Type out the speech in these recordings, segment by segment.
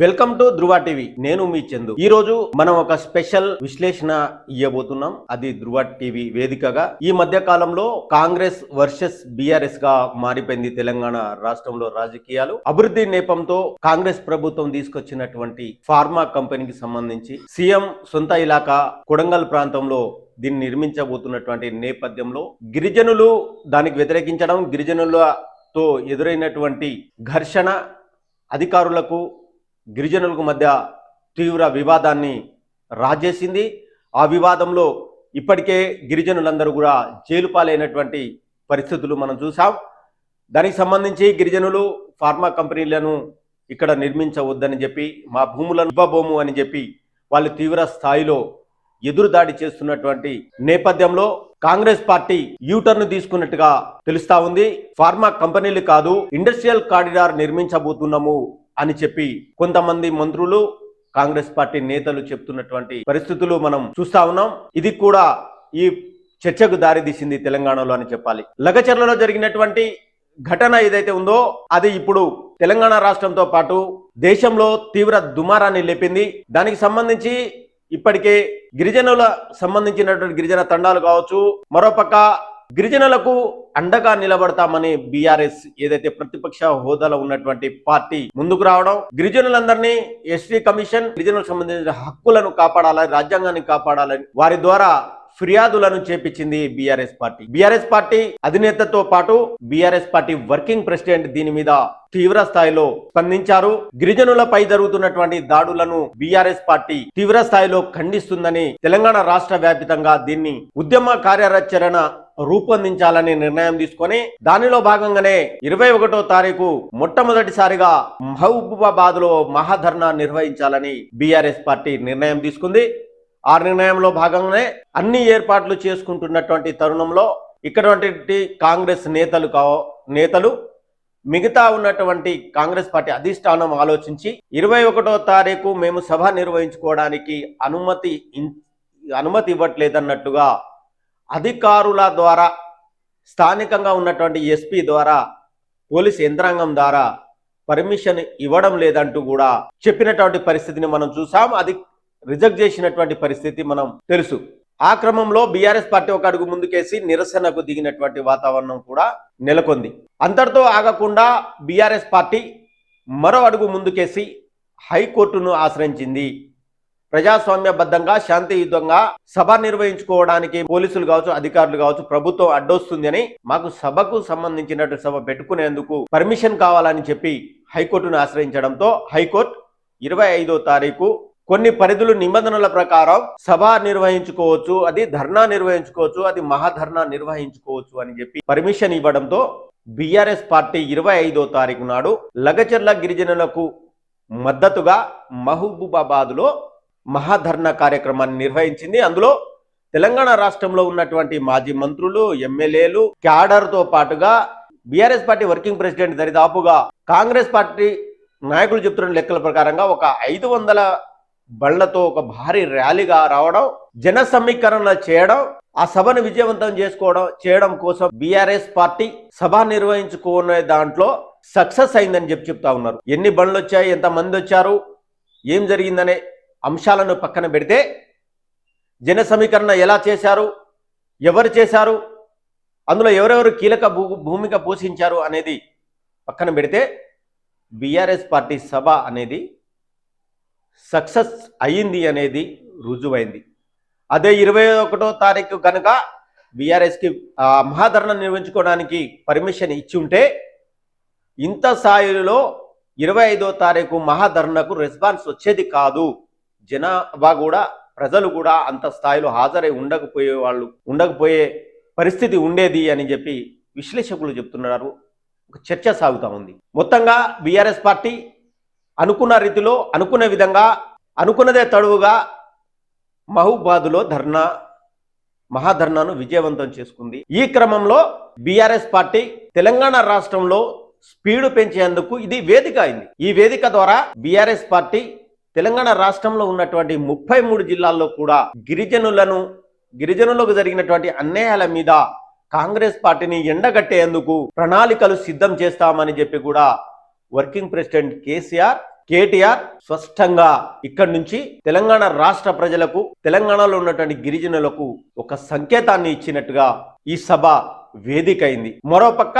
Welcome to Dhruva TV. నేను మీ చందు. ఈ రోజు మనం ఒక స్పెషల్ విశ్లేషణ ఇవ్వబోతున్నాం అది ధృవ టీవీ వేదికగా. ఈ మధ్య కాలంలో కాంగ్రెస్ వర్సెస్ బిఆర్ఎస్గా మారిపోయింది తెలంగాణ రాష్ట్రంలో రాజకీయాలు. అభివృద్ధి నేపంతో కాంగ్రెస్ ప్రభుత్వం తీసుకొచ్చినటువంటి ఫార్మా కంపెనీకి సంబంధించి సీఎం సొంత ఇలాకా కొడంగల్ ప్రాంతంలో దీన్ని నిర్మించబోతున్నటువంటి నేపథ్యంలో గిరిజనులు దానికి వ్యతిరేకించడం గిరిజనులతో ఎదురైనటువంటి ఘర్షణ అధికారులకు గిరిజనులకు మధ్య తీవ్ర వివాదాన్ని రాజేసింది. ఆ వివాదంలో ఇప్పటికే గిరిజనులందరూ కూడా జైలు పాలైనటువంటి పరిస్థితులు మనం చూసాం దానికి సంబంధించి గిరిజనులు ఫార్మా కంపెనీలను ఇక్కడ నిర్మించవద్దని చెప్పి మా భూములను ఇవ్వబోము అని చెప్పి వాళ్ళు తీవ్ర స్థాయిలో ఎదురుదాడి చేస్తున్నటువంటి నేపథ్యంలో కాంగ్రెస్ పార్టీ యూటర్న్ తీసుకున్నట్టుగా తెలుస్తా ఉంది. ఫార్మా కంపెనీలు కాదు ఇండస్ట్రియల్ కారిడార్ నిర్మించబోతున్నాము అని చెప్పి కొంతమంది మంత్రులు కాంగ్రెస్ పార్టీ నేతలు చెప్తున్నటువంటి పరిస్థితులు మనం చూస్తా ఉన్నాం. ఇది కూడా ఈ చర్చకు దారితీసింది తెలంగాణలో అని చెప్పాలి. లగచర్లలో జరిగినటువంటి ఘటన ఏదైతే ఉందో అది ఇప్పుడు తెలంగాణ రాష్ట్రంతో పాటు దేశంలో తీవ్ర దుమారాన్ని లేపింది. దానికి సంబంధించి ఇప్పటికే గిరిజనుల సంబంధించినటువంటి గిరిజన తండాలు కావచ్చు మరోపక్క గిరిజనులకు అండగా నిలబడతామని బీఆర్ఎస్ ఏదైతే ప్రతిపక్ష హోదాలో ఉన్నటువంటి పార్టీ ముందుకు రావడం గిరిజనులందరినీ ఎస్టీ కమిషన్ గిరిజనులకు సంబంధించిన హక్కులను కాపాడాలని రాజ్యాంగాన్ని కాపాడాలని వారి ద్వారా ఫిర్యాదులను చేపించింది బీఆర్ఎస్ పార్టీ. బీఆర్ఎస్ పార్టీ అధినేతతో పాటు బీఆర్ఎస్ పార్టీ వర్కింగ్ ప్రెసిడెంట్ దీని మీద తీవ్ర స్థాయిలో స్పందించారు. గిరిజనులపై జరుగుతున్నటువంటి దాడులను బీఆర్ఎస్ పార్టీ తీవ్ర స్థాయిలో ఖండిస్తుందని తెలంగాణ రాష్ట్ర వ్యాపితంగా దీన్ని ఉద్యమ కార్యాచరణ రూపొందించాలని నిర్ణయం తీసుకొని దానిలో భాగంగానే ఇరవై ఒకటో తారీఖు మొట్టమొదటిసారిగా మహబూబాబాద్లో మహాధర్నా నిర్వహించాలని బీఆర్ఎస్ పార్టీ నిర్ణయం తీసుకుంది. ఆ నిర్ణయంలో భాగంగానే అన్ని ఏర్పాట్లు చేసుకుంటున్నటువంటి తరుణంలో ఇక్కడ కాంగ్రెస్ నేతలు కా నేతలు మిగతా ఉన్నటువంటి కాంగ్రెస్ పార్టీ అధిష్టానం ఆలోచించి ఇరవై ఒకటో తారీఖు మేము సభ నిర్వహించుకోవడానికి అనుమతి అనుమతి ఇవ్వట్లేదన్నట్టుగా అధికారుల ద్వారా స్థానికంగా ఉన్నటువంటి ఎస్పీ ద్వారా పోలీస్ యంత్రాంగం ద్వారా పర్మిషన్ ఇవ్వడం లేదంటూ కూడా చెప్పినటువంటి పరిస్థితిని మనం చూసాం. అది రిజెక్ట్ చేసినటువంటి పరిస్థితి మనం తెలుసు. ఆ క్రమంలో బీఆర్ఎస్ పార్టీ ఒక అడుగు ముందుకేసి నిరసనకు దిగినటువంటి వాతావరణం కూడా నెలకొంది. అంతటితో ఆగకుండా బీఆర్ఎస్ పార్టీ మరో అడుగు ముందుకేసి హైకోర్టును ఆశ్రయించింది. ప్రజాస్వామ్యబద్ధంగా శాంతియుతంగా సభ నిర్వహించుకోవడానికి పోలీసులు కావచ్చు అధికారులు కావచ్చు ప్రభుత్వం అడ్డొస్తుంది అని మాకు సభకు సంబంధించినట్టు సభ పెట్టుకునేందుకు పర్మిషన్ కావాలని చెప్పి హైకోర్టును ఆశ్రయించడంతో హైకోర్టు ఇరవై ఐదో తారీఖు కొన్ని పరిధులు నిబంధనల ప్రకారం సభ నిర్వహించుకోవచ్చు అది ధర్నా నిర్వహించుకోవచ్చు అది మహాధర్నా నిర్వహించుకోవచ్చు అని చెప్పి పర్మిషన్ ఇవ్వడంతో బీఆర్ఎస్ పార్టీ ఇరవై ఐదో తారీఖు నాడు లగచర్ల గిరిజనులకు మద్దతుగా మహబూబాబాద్లో మహాధర్నా కార్యక్రమాన్ని నిర్వహించింది. అందులో తెలంగాణ రాష్ట్రంలో ఉన్నటువంటి మాజీ మంత్రులు ఎమ్మెల్యేలు క్యాడర్తో పాటుగా బీఆర్ఎస్ పార్టీ వర్కింగ్ ప్రెసిడెంట్ దరిదాపుగా కాంగ్రెస్ పార్టీ నాయకులు చెప్తున్న లెక్కల ప్రకారంగా ఒక ఐదు వందల బళ్ళతో ఒక భారీ ర్యాలీగా రావడం జన సమీకరణ చేయడం ఆ సభను విజయవంతం చేసుకోవడం చేయడం కోసం బీఆర్ఎస్ పార్టీ సభ నిర్వహించుకునే దాంట్లో సక్సెస్ అయిందని చెప్పి చెప్తా ఉన్నారు. ఎన్ని బండ్లు వచ్చాయి ఎంత మంది వచ్చారు ఏం జరిగిందనే అంశాలను పక్కన పెడితే జన సమీకరణ ఎలా చేశారు? ఎవరు చేశారు? అందులో ఎవరెవరు కీలక భూ భూమిక పోషించారు అనేది పక్కన పెడితే బీఆర్ఎస్ పార్టీ సభ అనేది సక్సెస్ అయ్యింది అనేది రుజువైంది. అదే ఇరవై ఒకటో తారీఖు కనుక బీఆర్ఎస్కి మహాధరణ నిర్వహించుకోవడానికి పర్మిషన్ ఇచ్చి ఉంటే ఇంత స్థాయిలో ఇరవై ఐదో తారీఖు మహాధరణకు రెస్పాన్స్ వచ్చేది కాదు. జనాభా కూడా ప్రజలు కూడా అంత స్థాయిలో హాజరై ఉండకపోయే వాళ్ళు ఉండకపోయే పరిస్థితి ఉండేది అని చెప్పి విశ్లేషకులు చెప్తున్నారు. ఒక చర్చ సాగుతూ ఉంది. మొత్తంగా బీఆర్ఎస్ పార్టీ అనుకున్న రీతిలో అనుకునే విధంగా అనుకున్నదే తడువుగా మహబూబాదులో ధర్నా మహాధర్నాను విజయవంతం చేసుకుంది. ఈ క్రమంలో బీఆర్ఎస్ పార్టీ తెలంగాణ రాష్ట్రంలో స్పీడ్ పెంచేందుకు ఇది వేదిక అయింది. ఈ వేదిక ద్వారా బీఆర్ఎస్ పార్టీ తెలంగాణ రాష్ట్రంలో ఉన్నటువంటి ముప్పై మూడు జిల్లాల్లో కూడా గిరిజనులను గిరిజనులకు జరిగినటువంటి అన్యాయాల మీద కాంగ్రెస్ పార్టీని ఎండగట్టేందుకు ప్రణాళికలు సిద్ధం చేస్తామని చెప్పి కూడా వర్కింగ్ ప్రెసిడెంట్ కేసీఆర్ కేటీఆర్ స్పష్టంగా ఇక్కడి నుంచి తెలంగాణ రాష్ట్ర ప్రజలకు తెలంగాణలో ఉన్నటువంటి గిరిజనులకు ఒక సంకేతాన్ని ఇచ్చినట్టుగా ఈ సభ వేదిక అయింది మరోపక్క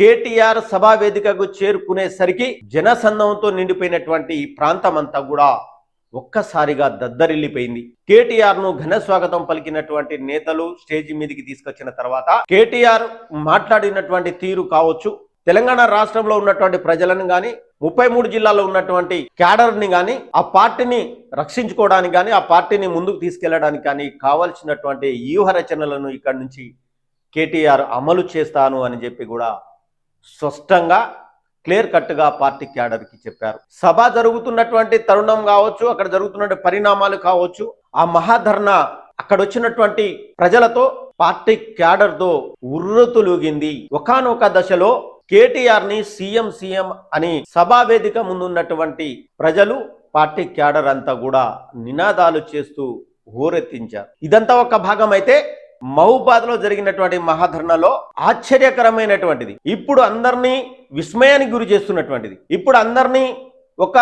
కేటీఆర్ సభా వేదికకు చేరుకునేసరికి జనసందంతో నిండిపోయినటువంటి ఈ ప్రాంతం అంతా కూడా ఒక్కసారిగా దద్దరిల్లిపోయింది. కేటీఆర్ను ఘన స్వాగతం పలికినటువంటి నేతలు స్టేజ్ మీదకి తీసుకొచ్చిన తర్వాత కేటీఆర్ మాట్లాడినటువంటి తీరు కావచ్చు తెలంగాణ రాష్ట్రంలో ఉన్నటువంటి ప్రజలను గాని ముప్పై మూడు జిల్లాలో ఉన్నటువంటి క్యాడర్ని గాని ఆ పార్టీని రక్షించుకోవడానికి కానీ ఆ పార్టీని ముందుకు తీసుకెళ్ళడానికి కానీ కావలసినటువంటి వ్యూహ రచనలను ఇక్కడి నుంచి కేటీఆర్ అమలు చేస్తాను అని చెప్పి కూడా స్పష్టంగా క్లియర్ కట్గా పార్టీ క్యాడర్కి చెప్పారు. సభ జరుగుతున్నటువంటి తరుణం కావచ్చు అక్కడ జరుగుతున్న పరిణామాలు కావచ్చు ఆ మహాధర్ణ అక్కడ వచ్చినటువంటి ప్రజలతో పార్టీ క్యాడర్తో ఉర్రతులుగింది ఒకానొక దశలో కేటీఆర్ని సీఎం సీఎం అని సభా వేదిక ముందున్నటువంటి ప్రజలు పార్టీ క్యాడర్ అంతా కూడా నినాదాలు చేస్తూ హోరెత్తించారు ఇదంతా ఒక భాగం అయితే మహబూబాద్లో జరిగినటువంటి మహాధర్ణలో ఆశ్చర్యకరమైనటువంటిది. ఇప్పుడు అందరినీ విస్మయానికి గురి చేస్తున్నటువంటిది. ఇప్పుడు అందరినీ ఒక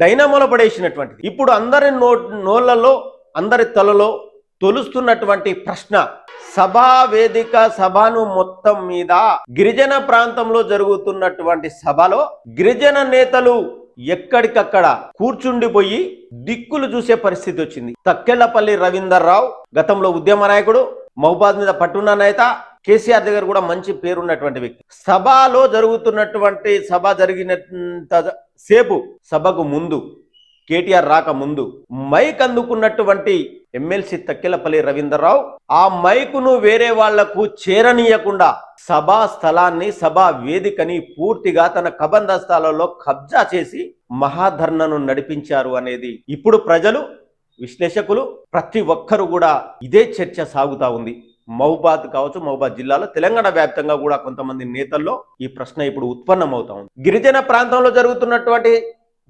డైనమోలో పడేసినటువంటిది. ఇప్పుడు అందరి నో నోళ్ళలో అందరి తలలో తొలుస్తున్నటువంటి ప్రశ్న సభా వేదిక సభను మొత్తం మీద గిరిజన ప్రాంతంలో జరుగుతున్నటువంటి సభలో గిరిజన నేతలు ఎక్కడికక్కడ కూర్చుండిపోయి దిక్కులు చూసే పరిస్థితి వచ్చింది. తక్కెళ్ళపల్లి రవీందర్ రావు గతంలో ఉద్యమ నాయకుడు మహబాద్ మీద పట్టున్న నేత కేసీఆర్ దగ్గర కూడా మంచి పేరున్నటువంటి వ్యక్తి. సభలో జరుగుతున్నటువంటి సభ జరిగినంత సేపు సభకు ముందు కేటీఆర్ రాక ముందు మైక్ అందుకున్నటువంటి ఎమ్మెల్సీ తక్కెలపల్లి రవీంద్రరావు ఆ మైకును వేరే వాళ్ళకు చేరనీయకుండా సభా స్థలాన్ని సభా వేదికని పూర్తిగా తన కబంధస్థాలలో కబ్జా చేసి మహాధర్ణను నడిపించారు అనేది ఇప్పుడు ప్రజలు విశ్లేషకులు ప్రతి ఒక్కరు కూడా ఇదే చర్చ సాగుతా ఉంది. మహబాద్ కావచ్చు మహబాద్ జిల్లాలో. తెలంగాణ వ్యాప్తంగా కూడా కొంతమంది నేతల్లో ఈ ప్రశ్న ఇప్పుడు ఉత్పన్నమవుతా ఉంది. గిరిజన ప్రాంతంలో జరుగుతున్నటువంటి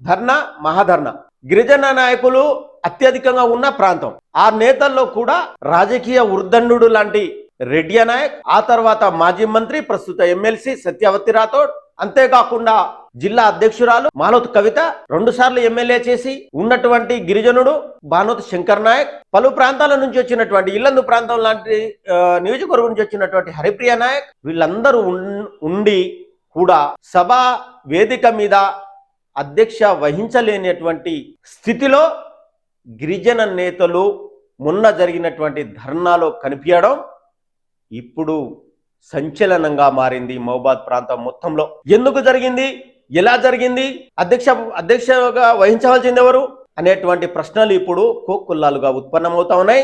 ధర్నా మహాధర్ణ గిరిజన నాయకులు అత్యధికంగా ఉన్న ప్రాంతం. ఆ నేతల్లో కూడా రాజకీయ ఉర్దండు లాంటి రెడ్డి నాయక్ ఆ తర్వాత మాజీ మంత్రి ప్రస్తుత ఎమ్మెల్సీ సత్యవతి రాథోడ్. అంతేకాకుండా జిల్లా అధ్యక్షురాలు మాలోత్ కవిత రెండు సార్లు ఎమ్మెల్యే చేసి ఉన్నటువంటి గిరిజనుడు భానోత్ శంకర్ నాయక్ పలు ప్రాంతాల నుంచి వచ్చినటువంటి ఇల్లందు ప్రాంతం లాంటి నియోజకవర్గం నుంచి వచ్చినటువంటి హరిప్రియ నాయక్ వీళ్ళందరూ ఉండి కూడా సభా వేదిక మీద అధ్యక్ష వహించలేనటువంటి స్థితిలో గిరిజన నేతలు మొన్న జరిగినటువంటి ధర్నాలో కనిపించడం ఇప్పుడు సంచలనంగా మారింది మహబాద్ ప్రాంతం మొత్తంలో. ఎందుకు జరిగింది? ఎలా జరిగింది? అధ్యక్ష అధ్యక్షగా వహించవలసింది ఎవరు? అనేటువంటి ప్రశ్నలు ఇప్పుడు కోక్కుల్లాలుగా ఉత్పన్నమవుతా ఉన్నాయి.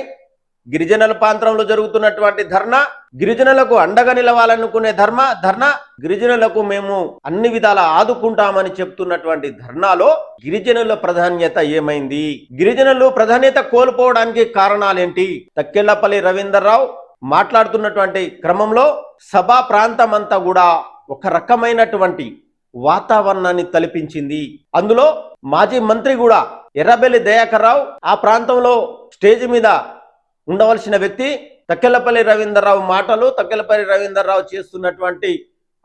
గిరిజనుల ప్రాంతంలో జరుగుతున్నటువంటి ధర్నా గిరిజనులకు అండగా నిలవాలనుకునే ధర్మ ధర్నా గిరిజనులకు మేము అన్ని విధాల ఆదుకుంటామని చెప్తున్నటువంటి ధర్నాలో గిరిజనుల ప్రాధాన్యత ఏమైంది? గిరిజనులు ప్రాధాన్యత కోల్పోవడానికి కారణాలేంటి? తక్కెళ్ళపల్లి రవీందర్రావు మాట్లాడుతున్నటువంటి క్రమంలో సభా ప్రాంతం అంతా కూడా ఒక రకమైనటువంటి వాతావరణాన్ని తలపించింది. అందులో మాజీ మంత్రి కూడా ఎర్రబెల్లి దయాకర్ రావు ఆ ప్రాంతంలో స్టేజ్ మీద ఉండవలసిన వ్యక్తి తక్కెలపల్లి రవీంద్రరావు మాటలు తక్కెలపల్లి రవీంద్రరావు చేస్తున్నటువంటి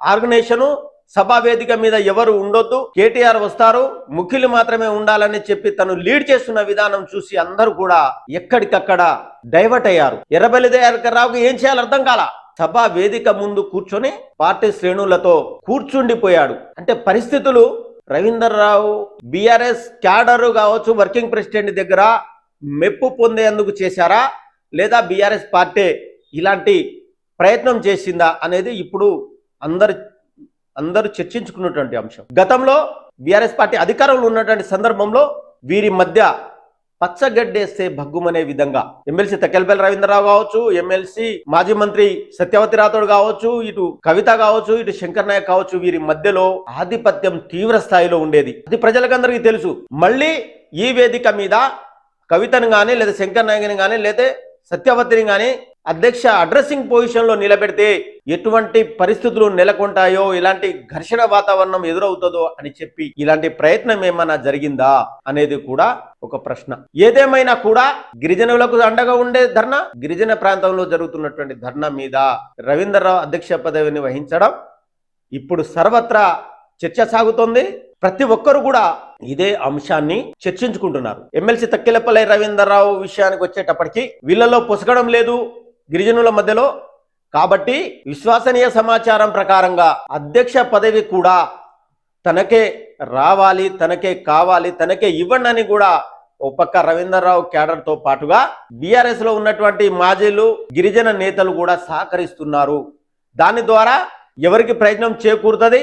ఆర్గనైజేషను సభా వేదిక మీద ఎవరు ఉండొద్దు కేటీఆర్ వస్తారు ముఖ్యులు మాత్రమే ఉండాలని చెప్పి తను లీడ్ చేస్తున్న విధానం చూసి అందరూ కూడా ఎక్కడికక్కడ డైవర్ట్ అయ్యారు. ఎర్రబెల్లి దయాకర్ రావుకి ఏం చేయాలో అర్థం కాల? సభా వేదిక ముందు కూర్చొని పార్టీ శ్రేణులతో కూర్చుండిపోయాడు. అంటే పరిస్థితులు రవీందర్రావు బీఆర్ఎస్ క్యాడర్ కావచ్చు వర్కింగ్ ప్రెసిడెంట్ దగ్గర మెప్పు పొందేందుకు చేశారా? లేదా బీఆర్ఎస్ పార్టీ ఇలాంటి ప్రయత్నం చేసిందా అనేది ఇప్పుడు అందరు అందరూ చర్చించుకున్నటువంటి అంశం. గతంలో బీఆర్ఎస్ పార్టీ అధికారంలో ఉన్నటువంటి సందర్భంలో వీరి మధ్య పచ్చగడ్డేస్తే భగ్గుమనే విధంగా. ఎమ్మెల్సీ తక్కెలపల్లి రవీంద్రరావు కావచ్చు ఎమ్మెల్సీ మాజీ మంత్రి సత్యవతి రాథోడ్ కావచ్చు ఇటు కవిత కావచ్చు ఇటు శంకర్ నాయక్ కావచ్చు వీరి మధ్యలో ఆధిపత్యం తీవ్ర స్థాయిలో ఉండేది. అది ప్రజలకందరికీ తెలుసు. మళ్ళీ ఈ వేదిక మీద కవితను కానీ లేదా శంకర్ నాయకుని కానీ లేదా సత్యవతిని కానీ అధ్యక్ష అడ్రస్సింగ్ పొజిషన్లో నిలబెడితే ఎటువంటి పరిస్థితులు నెలకొంటాయో ఇలాంటి ఘర్షణ వాతావరణం ఎదురవుతుందో అని చెప్పి ఇలాంటి ప్రయత్నం ఏమైనా జరిగిందా అనేది కూడా ఒక ప్రశ్న. ఏదేమైనా కూడా గిరిజనులకు అండగా ఉండే ధర్నా గిరిజన ప్రాంతంలో జరుగుతున్నటువంటి ధర్నా మీద రవీంద్రరావు అధ్యక్ష పదవిని వహించడం ఇప్పుడు సర్వత్రా చర్చ సాగుతోంది. ప్రతి ఒక్కరు కూడా ఇదే అంశాన్ని చర్చించుకుంటున్నారు. ఎమ్మెల్సీ తక్కిలపల్లి రవీంద్రరావు విషయానికి వచ్చేటప్పటికి వీళ్ళలో పొసగడం లేదు. గిరిజనుల మధ్యలో. కాబట్టి విశ్వసనీయ సమాచారం ప్రకారంగా అధ్యక్ష పదవి కూడా తనకే రావాలి తనకే కావాలి తనకే ఇవ్వండి అని కూడా ఓ పక్క రవీంద్రరావు క్యాడర్తో పాటుగా బీఆర్ఎస్లో ఉన్నటువంటి మాజీలు గిరిజన నేతలు కూడా సహకరిస్తున్నారు. దాని ద్వారా ఎవరికి ప్రయత్నం చేకూరుతుంది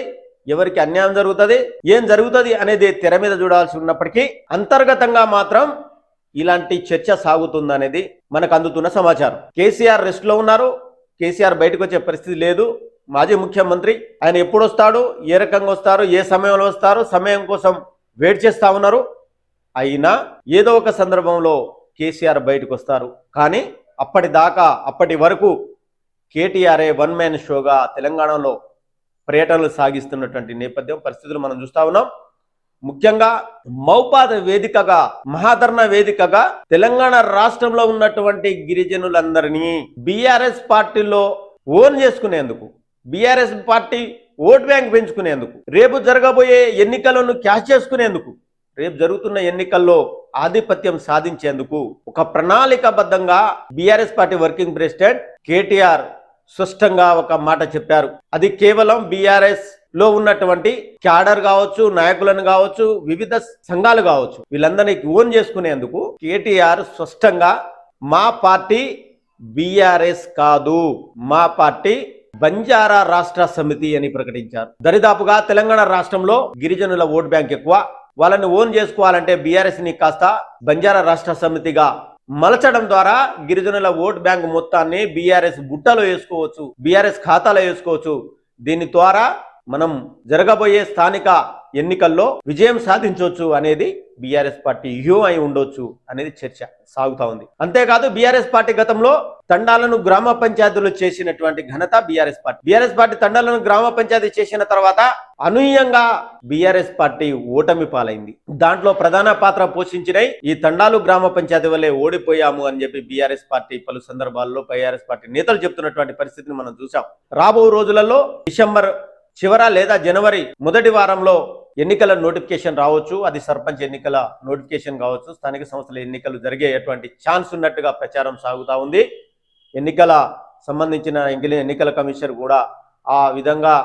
ఎవరికి అన్యాయం జరుగుతుంది ఏం జరుగుతుంది అనేది తెర మీద చూడాల్సి ఉన్నప్పటికీ అంతర్గతంగా మాత్రం ఇలాంటి చర్చ సాగుతుంది అనేది మనకు అందుతున్న సమాచారం. కేసీఆర్ రెస్ట్లో ఉన్నారు. కేసీఆర్ బయటకు వచ్చే పరిస్థితి లేదు. మాజీ ముఖ్యమంత్రి ఆయన ఎప్పుడు వస్తాడు ఏ రకంగా వస్తారు? ఏ సమయంలో వస్తారు? సమయం కోసం వెయిట్ చేస్తా ఉన్నారు. అయినా ఏదో ఒక సందర్భంలో కేసీఆర్ బయటకు వస్తారు కానీ అప్పటిదాకా అప్పటి వరకు కేటీఆర్ఏ వన్ మ్యాన్ షోగా తెలంగాణలో పర్యటనలు సాగిస్తున్నటువంటి నేపథ్యం పరిస్థితులు మనం చూస్తా ఉన్నాం. ముఖ్యంగా మౌపాద వేదికగా మహాధర్ణ వేదికగా తెలంగాణ రాష్ట్రంలో ఉన్నటువంటి గిరిజనులందరినీ బీఆర్ఎస్ పార్టీలో ఓన్ చేసుకునేందుకు బీఆర్ఎస్ పార్టీ ఓట్ బ్యాంక్ పెంచుకునేందుకు రేపు జరగబోయే ఎన్నికలను క్యాష్ చేసుకునేందుకు రేపు జరుగుతున్న ఎన్నికల్లో ఆధిపత్యం సాధించేందుకు ఒక ప్రణాళికబద్ధంగా BRS party working president KTR స్పష్టంగా ఒక మాట చెప్పారు. అది కేవలం బీఆర్ఎస్ లో ఉన్నటువంటి క్యాడర్ కావచ్చు నాయకులను కావచ్చు వివిధ సంఘాలు కావచ్చు వీళ్ళందరినీ ఓన్ చేసుకునేందుకు కేటీఆర్ స్పష్టంగా మా పార్టీ బీఆర్ఎస్ కాదు మా పార్టీ బంజారా రాష్ట్ర సమితి అని ప్రకటించారు. దరిదాపుగా తెలంగాణ రాష్ట్రంలో గిరిజనుల ఓట్ బ్యాంక్ ఎక్కువ. వాళ్ళని ఓన్ చేసుకోవాలంటే బీఆర్ఎస్ని కాస్త బంజారా రాష్ట్ర సమితిగా మలచడం ద్వారా గిరిజనుల ఓట్ బ్యాంక్ మొత్తాన్ని బీఆర్ఎస్ బుట్టలో వేసుకోవచ్చు బీఆర్ఎస్ ఖాతాలో వేసుకోవచ్చు. దీని ద్వారా మనం జరగబోయే స్థానిక ఎన్నికల్లో విజయం సాధించవచ్చు అనేది బీఆర్ఎస్ పార్టీ వ్యూహం అయి ఉండొచ్చు అనేది చర్చ సాగుతా ఉంది. అంతేకాదు బీఆర్ఎస్ పార్టీ గతంలో తండాలను గ్రామ పంచాయతీలు చేసినటువంటి ఘనత బీఆర్ఎస్ పార్టీ. బీఆర్ఎస్ పార్టీ తండాలను గ్రామ పంచాయతీ చేసిన తర్వాత అనూహ్యంగా బీఆర్ఎస్ పార్టీ ఓటమి పాలైంది. దాంట్లో ప్రధాన పాత్ర పోషించినై ఈ తండాలు గ్రామ పంచాయతీ వల్లే ఓడిపోయాము అని చెప్పి బీఆర్ఎస్ పార్టీ పలు సందర్భాల్లో బీఆర్ఎస్ పార్టీ నేతలు చెప్తున్నటువంటి పరిస్థితిని మనం చూసాం రాబో రోజులలో డిసెంబర్ చివర లేదా జనవరి మొదటి వారంలో ఎన్నికల నోటిఫికేషన్ రావచ్చు. అది సర్పంచ్ ఎన్నికల నోటిఫికేషన్ కావచ్చు. స్థానిక సంస్థల ఎన్నికలు జరిగేటువంటి ఛాన్స్ ఉన్నట్టుగా ప్రచారం సాగుతూ ఉంది. ఎన్నికల సంబంధించిన ఎన్నికల ఎన్నికల కమిషనర్ కూడా ఆ విధంగా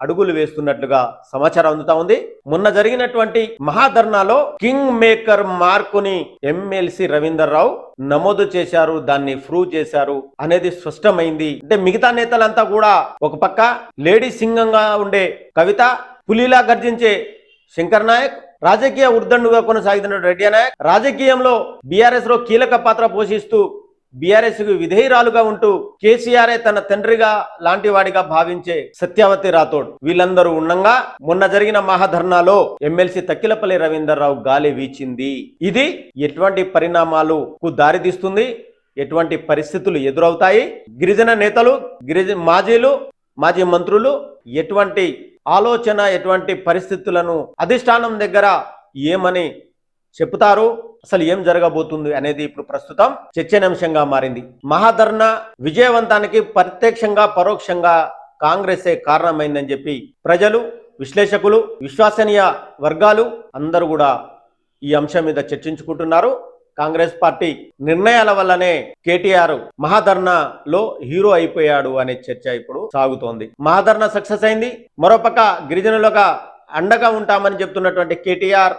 అడుగులు వేస్తున్నట్లుగా సమాచారం అందుతా ఉంది. మొన్న జరిగినటువంటి మహాధర్నాలో కింగ్ మేకర్ మార్కుని ఎమ్మెల్సీ రవీందర్ రావు నమోదు చేశారు దాన్ని ప్రూవ్ చేశారు అనేది స్పష్టమైంది. అంటే మిగతా నేతలంతా కూడా ఒక పక్క లేడీ సింగంగా ఉండే కవిత పులిలా గర్జించే శంకర్ నాయక్ రాజకీయ ఉర్దండుగా కొనసాగుతున్న రెడ్డి నాయక్ రాజకీయంలో బీఆర్ఎస్లో కీలక పాత్ర పోషిస్తూ బీఆర్ఎస్కు విధేయురాలుగా ఉంటూ కేసీఆర్ తన తండ్రిగా లాంటి వాడిగా భావించే సత్యావతి రాథోడ్. వీళ్ళందరూ ఉండంగా మొన్న జరిగిన మహాధర్నాలో ఎమ్మెల్సీ తక్కిలపల్లి రవీందర్రావు గాలి వీచింది. ఇది ఎటువంటి పరిణామాలకు దారితీస్తుంది? ఎటువంటి పరిస్థితులు ఎదురవుతాయి? గిరిజన నేతలు గిరిజ మాజీలు మాజీ మంత్రులు ఎటువంటి ఆలోచన ఎటువంటి పరిస్థితులను అధిష్టానం దగ్గర ఏమని చెప్తారు? అసలు ఏం జరగబోతుంది అనేది ఇప్పుడు ప్రస్తుతం చర్చనీయాంశంగా మారింది. మహాధర్ణ విజయవంతానికి ప్రత్యక్షంగా పరోక్షంగా కాంగ్రెసే కారణమైందని చెప్పి ప్రజలు విశ్లేషకులు విశ్వసనీయ వర్గాలు అందరూ కూడా ఈ అంశం మీద చర్చించుకుంటున్నారు. కాంగ్రెస్ పార్టీ నిర్ణయాల వల్లనే కేటీఆర్ మహాధర్ణలో హీరో అయిపోయాడు అనే చర్చ ఇప్పుడు సాగుతోంది. మహాధర్ణ సక్సెస్ అయింది. మరోపక్క గిరిజనులుగా అండగా ఉంటామని చెప్తున్నటువంటి కేటీఆర్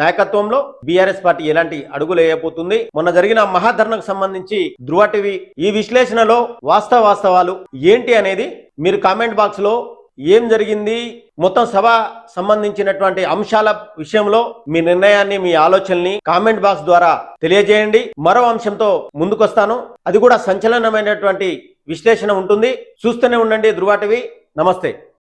నాయకత్వంలో బీఆర్ఎస్ పార్టీ ఎలాంటి అడుగులు వేయబోతుంది? మొన్న జరిగిన మహాధర్ణకు సంబంధించి ధృవ టీవీ ఈ విశ్లేషణలో వాస్తవ వాస్తవాలు ఏంటి అనేది మీరు కామెంట్ బాక్స్లో ఏం జరిగింది? మొత్తం సభ సంబంధించినటువంటి అంశాల విషయంలో మీ నిర్ణయాన్ని మీ ఆలోచనని కామెంట్ బాక్స్ ద్వారా తెలియజేయండి. మరో అంశంతో ముందుకొస్తాను. అది కూడా సంచలనమైనటువంటి విశ్లేషణ ఉంటుంది. చూస్తూనే ఉండండి ధృవ టీవీ. నమస్తే.